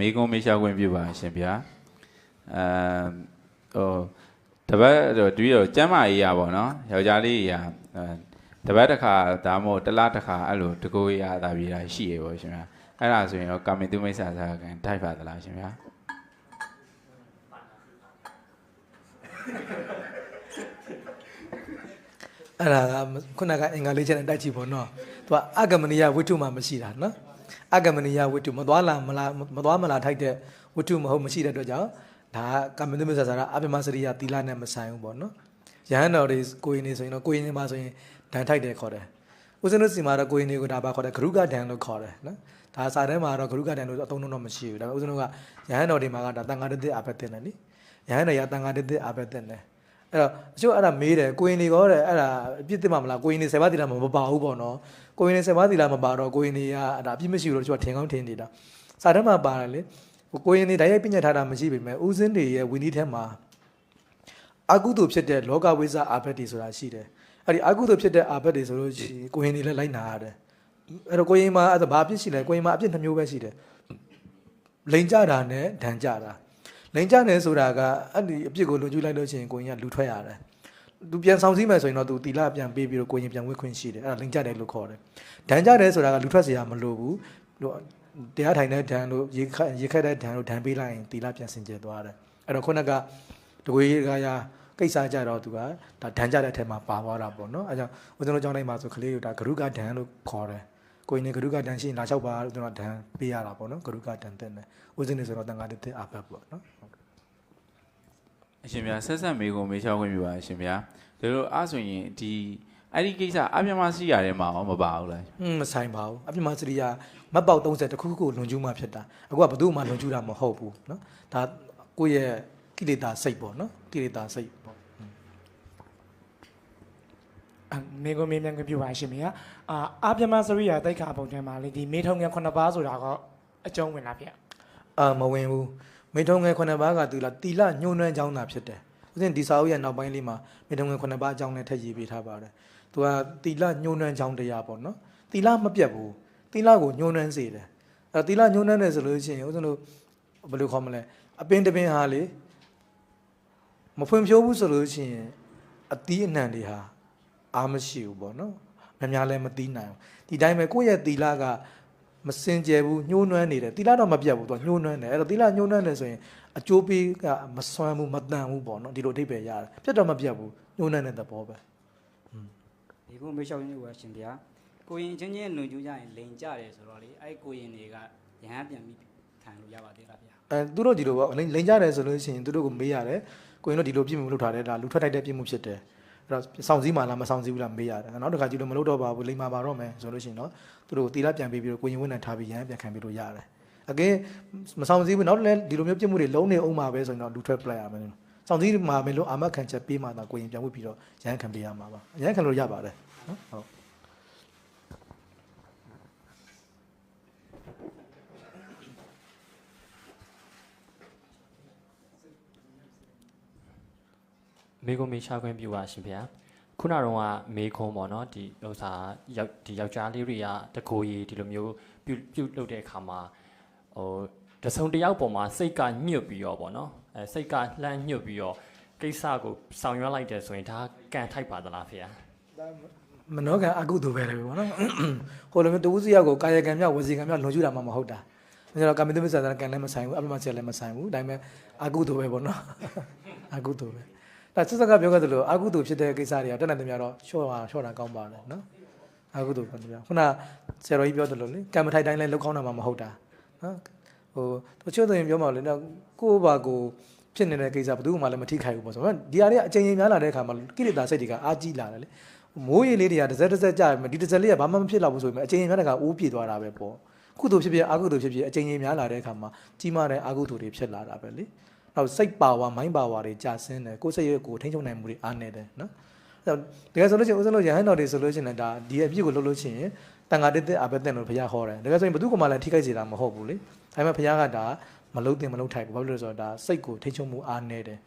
မေကုံမေးလျှောက်ခွင့်ပြုပါရှင်ဗျာအဲဟိုတပတ်တော့တူရောကျမ်းမာရေးရပါတော့ယောက်ျားလေးရအဲတပတ်တစ်ခါဒါမှမဟုတ်တစ်လားတစ်ခါအဲ့လိုတကိုးရတာပြီးတာရှိရပါရှင်ဗျာအဲ့ဒါဆိုရင်တော့ကာမင်တုမိစ္ဆာစာကန်ထိုက်ပါသလားရှင်ဗျာအဲ့ဒါကခုနကအင်္ဂါလေးချက်နဲ့တိုက်ကြည့်ပေါ့နော်သူကအဂမနိယဝိတ္ထုမှမရှိတာနော် အဂမနိယဝိတ္ထုမသွားလာမလာမသွားမလာထိုက်တဲ့ဝိတ္ထုမဟုတ်မရှိတဲ့အတွက်ကြောင့်ဒါကကာမတုမစ္ဆာစာရအပြမစရိယသီလနဲ့မဆိုင်ဘူးပေါ့နော်ယဟန်တော်တွေကိုရင်နေဆိုရင်တော့ကိုရင်နေမှာဆိုရင်ဒဏ်ထိုက်တယ်ခေါ်တယ်ဦးဇင်းတို့စီမှာတော့ကိုရင်နေကိုဒါပါခေါ်တယ်ဂရုကဒဏ်လို့ခေါ်တယ်နော်ဒါစာထဲမှာတော့ဂရုကဒဏ်လို့အသုံးတော့မရှိဘူးဒါပေမဲ့ဦးဇင်းတို့ကယဟန်တော်တွေမှာကဒါတန်ဃာတသစ်အဘက်တင်တယ်လေယဟန်တော်ရတန်ဃာတသစ်အဘက်တင်တယ် အဲ့တော့အချို့အဲ့ဒါမေးတယ်ကိုရင်တွေရောတဲ့အဲ့ဒါအပြစ်တင်မှာမလားကိုရင်တွေဆယ်ပါးတီလာမပါဘူးပေါ့နော်ကိုရင်တွေဆယ်ပါးတီလာမပါတော့ကိုရင်တွေကအဲ့ဒါအပြစ်မရှိဘူးလို့တချို့ကထင်ကောင်းထင်နေတာစာထဲမှာပါတယ်လေကိုရင်တွေဓာတ်ရိုက်ပြညတ်ထားတာမရှိပေမဲ့ဦးစင်းတွေရဲ့ဝီနီးထဲမှာအကုသိုလ်ဖြစ်တဲ့လောကဝိဇ္ဇအာဘက်တွေဆိုတာရှိတယ်အဲ့ဒီအကုသိုလ်ဖြစ်တဲ့အာဘက်တွေဆိုလို့ရှိရင်ကိုရင်တွေလည်းလိုက်နာရတယ်အဲ့တော့ကိုရင်မှာအဲ့ဒါဘာအပြစ်ရှိလဲကိုရင်မှာအပြစ်နှမျိုးပဲရှိတယ်လိန်ကြတာနဲ့ဒဏ်ကြတာ လိန်ကြတယ်ဆိုတာကအဲ့ဒီအပြစ်ကိုလွန်ကျူးလိုက်လို့ရှိရင်ကိုရင်ကလူထွက်ရတယ်သူပြန်ဆောင်စည်းမယ်ဆိုရင်တော့သူတီလာပြန်ပေးပြီးတော့ကိုရင်ပြန်ဝင်ခွင့်ရှိတယ်အဲ့ဒါလိန်ကြတယ်လို့ခေါ်တယ်ဒဏ်ကြတယ်ဆိုတာကလူထွက်စရာမလိုဘူးလို့တရားထိုင်တဲ့ဒဏ်လို့ရေခက်ရေခက်တဲ့ဒဏ်လို့ဒဏ်ပေးလိုက်ရင်တီလာပြန်ဆင်ကျဲသွားတယ်အဲ့တော့ခုနကတကွေကရာကိစ္စကြတော့သူကဒါဒဏ်ကြတဲ့အထက်မှာပါသွားတာပေါ့နော်အဲကြောင့်ဦးဇင်းတို့ကြောင်းတိုင်းမှာဆိုကလေးတို့ဒါဂရုကဒဏ်လို့ခေါ်တယ်ကိုင်းနေဂရုကဒဏ်ရှိရင်လာလျှောက်ပါလို့ကျွန်တော်ဒဏ်ပေးရတာပေါ့နော်ဂရုကဒဏ်တဲ့နဲ့ဦးဇင်းနေဆိုတော့တန်ခါတဲ့အာဘတ်ပေါ့နော် အရှင်ဗျာဆက်ဆက်မေကုံမေးလျှောက်ခွင့်ပြုပါရှင်ဗျာဒါလို့အဲ့ဆိုရင်ဒီအဲ့ဒီကိစ္စအပြမစီရတဲ့မှာရောမပါဘူးလား อืมမဆိုင်ပါဘူးအပြစ်မစရိယာမတ်ပေါက်30တခုခုကိုလွန်ကျူးမှဖြစ်တာအခုကဘယ်သူမှလွန်ကျူးတာမဟုတ်ဘူးเนาะဒါကိုယ့်ရဲ့ကိလေသာစိတ်ပေါ့เนาะကိလေသာစိတ်ပေါ့ အမေကိုမေးမြန်းခွင့်ပြုပါရှင်မေကအာအာပြမစရိယာတိုက်ခါပုံထဲမှာလေဒီမေထုံငယ်ခုနှစ်ပါးဆိုတာကအကျုံးဝင်လားဖေ အာမဝင်ဘူး မိထုံငယ်9ပါးကသီလသီလညှိုးနှွမ်းကြောင်းတာဖြစ်တယ်ဥစဉ်ဒီစာအုပ်ရဲ့နောက်ပိုင်းလေးမှာမိထုံငယ်9ပါးအကြောင်းနဲ့ထည့်ရေးပေးထားပါတယ်သူကသီလညှိုးနှွမ်းကြောင်းတရားပေါ့နော်သီလမပြတ်ဘူးသီလကိုညှိုးနှွမ်းစေတယ်အဲသီလညှိုးနှွမ်းတယ်ဆိုလို့ရှိရင်ဥစဉ်တို့ဘယ်လိုခေါ်မလဲအပင်တပင်ဟာလေမဖွံ့ဖြိုးဘူးဆိုလို့ရှိရင်အတီးအနှံတွေဟာအားမရှိဘူးပေါ့နော်များများလည်းမတီးနိုင်ဘူးဒီတိုင်းပဲကိုယ့်ရဲ့သီလက မစင်ကြယ်ဘူးညှိုးနွမ်းနေတယ်။သီလတော့မပြတ်ဘူးသူကညှိုးနွမ်းတယ်။အဲ့တော့သီလညှိုးနွမ်းတယ်ဆိုရင်အကျိုးပေးကမစွမ်းဘူးမတန်ဘူးပေါ့နော်။ဒီလိုအဓိပ္ပာယ်ရတယ်။ပြတ်တော့မပြတ်ဘူးညှိုးနွမ်းတဲ့သဘောပဲဒီကုမေးလျှောက်ရင်းကိုရှင်ဗျာကိုရင်ချင်းချင်းလွန်ကျူးကြရင်လိန်ကြတယ်ဆိုတော့လေအဲ့ကိုရင်တွေကရဟန်းပြန်ပြီးခံလို့ရပါသေးလားဗျာ။အဲသူတို့ဒီလိုပေါ့လိန်လိန်ကြတယ်ဆိုလို့ရှိရင်သူတို့ကိုမေးရတယ်။ကိုရင်တို့ဒီလိုပြစ်မှုလုပ်ထားတယ်ဒါလူထွက်ထိုက်တဲ့ပြစ်မှုဖြစ်တယ်။ အဲ့တော့စောင့်စည်းမှလားမစောင့်စည်းဘူးလားမေးရတယ်။နောက်တစ်ခါကြည့်လို့မလုပ်တော့ပါဘူးလိန်မာပါတော့မယ်ဆိုလို့ရှိရင်တော့သူတို့ကိုသီလပြန်ပေးပြီးတော့ကိုရင်ဝိနံထားပြီးရဟန်းပြန်ခံပြီးလို့ရတယ်။အကဲမဆောင်စည်းဘူးနောက်လည်းဒီလိုမျိုးပြစ်မှုတွေလုံးနေအောင်မှာပဲဆိုရင်တော့လူထွက်ပလိုက်ရမယ်။ဆောင်စည်းမှာမလို့အာမခံချက်ပေးမှသာကိုရင်ပြန်ဝတ်ပြီးတော့ရဟန်းခံပေးရမှာပါ။ရဟန်းခံလို့ရပါတယ်နော်။ဟုတ် မေကုံမေရှာခွင့်ပြုပါရှင်ဗျာခုနကတော့ကမေခွန်ပေါ့နော်ဒီဥစ္စာယောက်ဒီယောက်ျားလေးတွေကတကိုယ်ကြီးဒီလိုမျိုးပြုပြုတ်လုပ်တဲ့အခါမှာဟိုတဆုံတယောက်ပေါ်မှာစိတ်ကညှွတ်ပြီးတော့ပေါ့နော်အဲစိတ်ကလှမ်းညှွတ်ပြီးတော့ကိစ္စကိုဆောင်ရွက်လိုက်တယ်ဆိုရင်ဒါကန်ထိုက်ပါသလားဖေ။မနောကအကုသိုလ်ပဲလေပေါ့နော်။ဟိုလိုမျိုးတဝုစီရောက်ကိုကာယကံမြောက်ဝစီကံမြောက်လွန်ကျူးတာမှမဟုတ်တာ။ဒါကြတော့ကာမိတမစ္ဆာကံလည်းမဆိုင်ဘူးအပမချက်လည်းမဆိုင်ဘူး။ဒါပေမဲ့အကုသိုလ်ပဲပေါ့နော်။အကုသိုလ်ပဲ။ ဒါစစ်စက်ကပြောခဲ့သလိုအကုသိုလ်ဖြစ်တဲ့ကိစ္စတွေကတက်နေတယ်များတော့ချော့တာချော့တာကောင်းပါလေနော်။အကုသိုလ်ပဲဗျာ။ခုနဆရာတော်ကြီးပြောသလိုလေကံမထိုက်တိုင်းလည်းလောက်ကောင်းတာမှမဟုတ်တာ။နော်။ဟိုတချို့ဆိုရင်ပြောမှလေနော်ကိုယ့်ဘာကိုဖြစ်နေတဲ့ကိစ္စဘယ်သူမှလည်းမထိခိုက်ဘူးပေါ့ဆိုတော့ဒီဟာတွေကအချိန်ကြီးများလာတဲ့အခါမှာကိလေသာစိတ်တွေကအာကြီးလာတယ်လေမိုးရေလေးတွေကတစ်စက်တစ်စက်ကြာပြီဒီတစ်စက်လေးကဘာမှမဖြစ်တော့ဘူးဆိုပေမဲ့အချိန်ကြီးများတဲ့ကအိုးပြေသွားတာပဲပေါ့ကုသိုလ်ဖြစ်ဖြစ်အကုသိုလ်ဖြစ်ဖြစ်အချိန်ကြီးများလာတဲ့အခါမှာကြီးမားတဲ့အကုသိုလ်တွေဖြစ်လာတာပဲလေ နောက်စိတ်ပါဝါမိုင်းပါဝါတွေကြာဆင်းတယ်ကိုယ်စိတ်ရဲ့ကိုယ်ထိန်းချုပ်နိုင်မှုတွေအားနေတယ်နော်အဲတော့တကယ်ဆိုလို့ရှိရင်ဦးဇင်းတို့ရဟန်းတော်တွေဆိုလို့ရှိရင်လည်းဒါဒီအပြစ်ကိုလုပ်လို့ရှိရင်တန်ဃာတက်တက်အဘက်တက်လို့ဘုရားဟောတယ်တကယ်ဆိုရင်ဘယ်သူကမှလည်းထိခိုက်စေတာမဟုတ်ဘူးလေဒါပေမဲ့ဘုရားကဒါမလုံးတင်မလုံးထိုက်ဘူးဘာလို့လဲဆိုတော့ဒါစိတ်ကိုထိန်းချုပ်မှုအားနေတယ်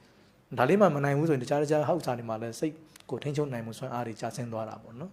ဒါလေးမှမနိုင်ဘူးဆိုရင်တခြားတခြားဟောက်စာတွေမှာလည်းစိတ်ကိုထိန်းချုပ်နိုင်မှုစွမ်းအားတွေကြာဆင်းသွားတာပေါ့နော်